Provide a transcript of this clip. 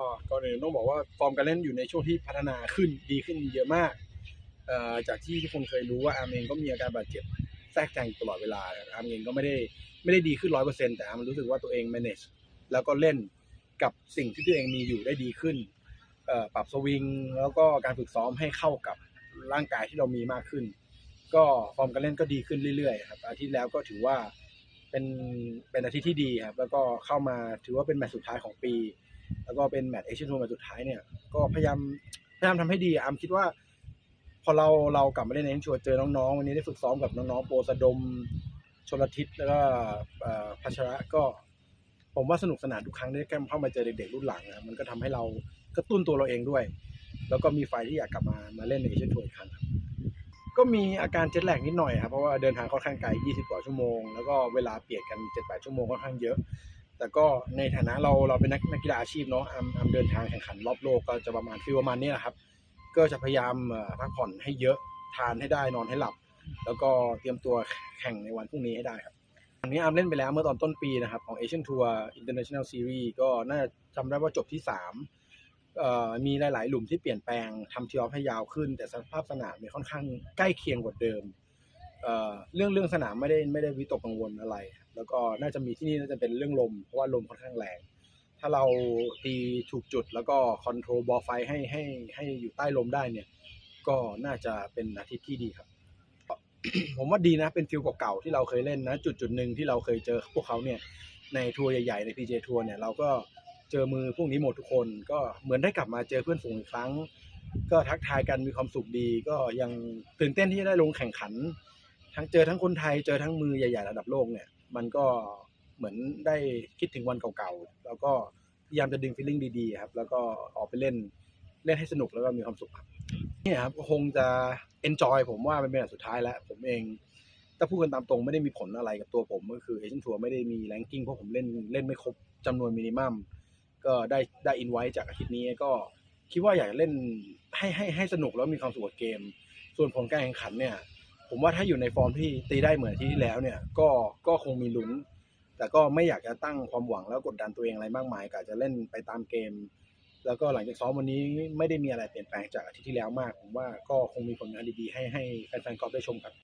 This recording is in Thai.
ก็ก่อนอื่นต้องบอกว่าฟอร์มการเล่นอยู่ในช่วงที่พัฒนาขึ้นดีขึ้นเยอะมาก จากที่ทุกคนเคยรู้ว่าอาร์มเองก็มีอาการบาดเจ็บแทรกแซงตลอดเวลาอาร์มเองก็ไม่ได้ไม่ได้ดีขึ้นร้อยเปอร์เซ็นต์แต่อาร์มรู้สึกว่าตัวเอง manage แล้วก็เล่นกับสิ่งที่ตัวเองมีอยู่ได้ดีขึ้นปรับสวิงแล้วก็การฝึกซ้อมให้เข้ากับร่างกายที่เรามีมากขึ้น ก็ฟอร์มการเล่นก็ดีขึ้นเรื่อยๆครับอาทิตย์แล้วก็ถือว่าเป็นเป็นอาทิตย์ที่ดีครับแล้วก็เข้ามาถือว่าเป็นแมตช์สุดท้ายของปี แล้วก็เป็นแมตช์เอเชียนทัวร์แมตช์สุดท้ายเนี่ย ก็พยายามพยายามทำให้ดีอามคิดว่า พอเราเรากลับมาเล่นในเอเชียนทัวร์เจอน้องๆ วันนี้ได้ฝึกซ้อมกับน้องๆ โปรสะดมชลทิศแล้วก็อ่อพัชระก็ ผมว่าสนุกสนานทุกครั้งที่เข้ามาเจอเด็กๆรุ่นหลังนะมันก็ทำให้เรากระตุ้นตัวเราเองด้วย แล้วก็มีไฟที่อยากกลับมามาเล่นในเอเชียนทัวร์อีกครั้งครับก็มีอาการเจ็ตแลกนิดหน่อยครับเพราะว่าเดินทางค่อนข้างไกล 20 กว่าชั่วโมง แล้วก็เวลาเปลี่ยนกัน 7-8 ชั่วโมงค่อนข้างเยอะ แต่ก็ในฐานะเราเราเป็นนักนักกีฬาอาชีพเนาะอามอามเดินทางแข่งขันรอบโลกก็จะประมาณฟีลประมาณนี้แหละครับ ก็จะพยายามพักผ่อนให้เยอะทานให้ได้นอนให้หลับ แล้วก็เตรียมตัวแข่งในวันพรุ่งนี้ให้ได้ครับอันนี้อามเล่นไปแล้วเมื่อตอนต้นปีนะครับของ Asian Tour International Series ก็น่าจะจำได้ว่าจบที่3เอ่อมีหลาย ๆ หลุมที่เปลี่ยนแปลงทำทีออฟให้ยาวขึ้น แต่สภาพสนามเนี่ยค่อนข้างใกล้เคียงกว่าเดิม เอ่อเรื่องเรื่องสนามไม่ได้ไม่ได้วิตกกังวลอะไร แล้วก็น่าจะมีที่นี่น่าจะเป็นเรื่องลมเพราะว่าลมค่อนข้างแรง ถ้าเราตีถูกจุดแล้วก็คอนโทรลบอลไฟให้ให้ให้อยู่ใต้ลมได้เนี่ย ก็น่าจะเป็นอาทิตย์ที่ดีครับ ผมว่าดีนะเป็นฟิลเก่าๆที่เราเคยเล่นนะ จุดจุดหนึ่งที่เราเคยเจอพวกเขาเนี่ยในทัวร์ใหญ่ๆใน PJ ทัวร์เนี่ยเราก็เจอมือพวกนี้หมดทุกคน ก็เหมือนได้กลับมาเจอเพื่อนฝูงอีกครั้ง ก็ทักทายกันมีความสุขดี ก็ยังตื่นเต้นที่จะได้ลงแข่งขัน ทั้งเจอทั้งคนไทยเจอทั้งมือใหญ่ๆระดับโลกเนี่ยมันก็เหมือนได้คิดถึงวันเก่าๆ แล้วก็พยายามจะดึงฟีลลิ่งดีๆครับ แล้วก็ออกไปเล่นเล่นให้สนุกแล้วก็มีความสุขครับเนี่ยครับคงจะ enjoy ผมว่าเป็นแบบสุดท้ายแล้ว ผมเองถ้าพูดกันตามตรงไม่ได้มีผลอะไรกับตัวผมก็คือเอเชียนทัวร์ไม่ได้มีแรงกิ้งเพราะผมเล่นเล่นไม่ครบจำนวนมินิมัมก็ได้ได้อินไว้จากอาทิตย์นี้ก็คิดว่าอยากเล่นให้ให้ให้สนุกแล้วมีความสุขกับเกม ส่วนผลการแข่งขันเนี่ย ผมว่าถ้าอยู่ในฟอร์มที่ตีได้เหมือนที่ที่แล้วเนี่ย ก็ก็คงมีลุ้น แต่ก็ไม่อยากจะตั้งความหวังแล้วกดดันตัวเองอะไรมากมายกะจะเล่นไปตามเกม แล้วก็หลังจากซ้อมวันนี้ไม่ได้มีอะไรเปลี่ยนแปลงจากอาทิตย์ที่แล้วมาก ผมว่าก็คงมีผลงานดีๆให้ให้แฟนๆกอล์ฟได้ชมครับ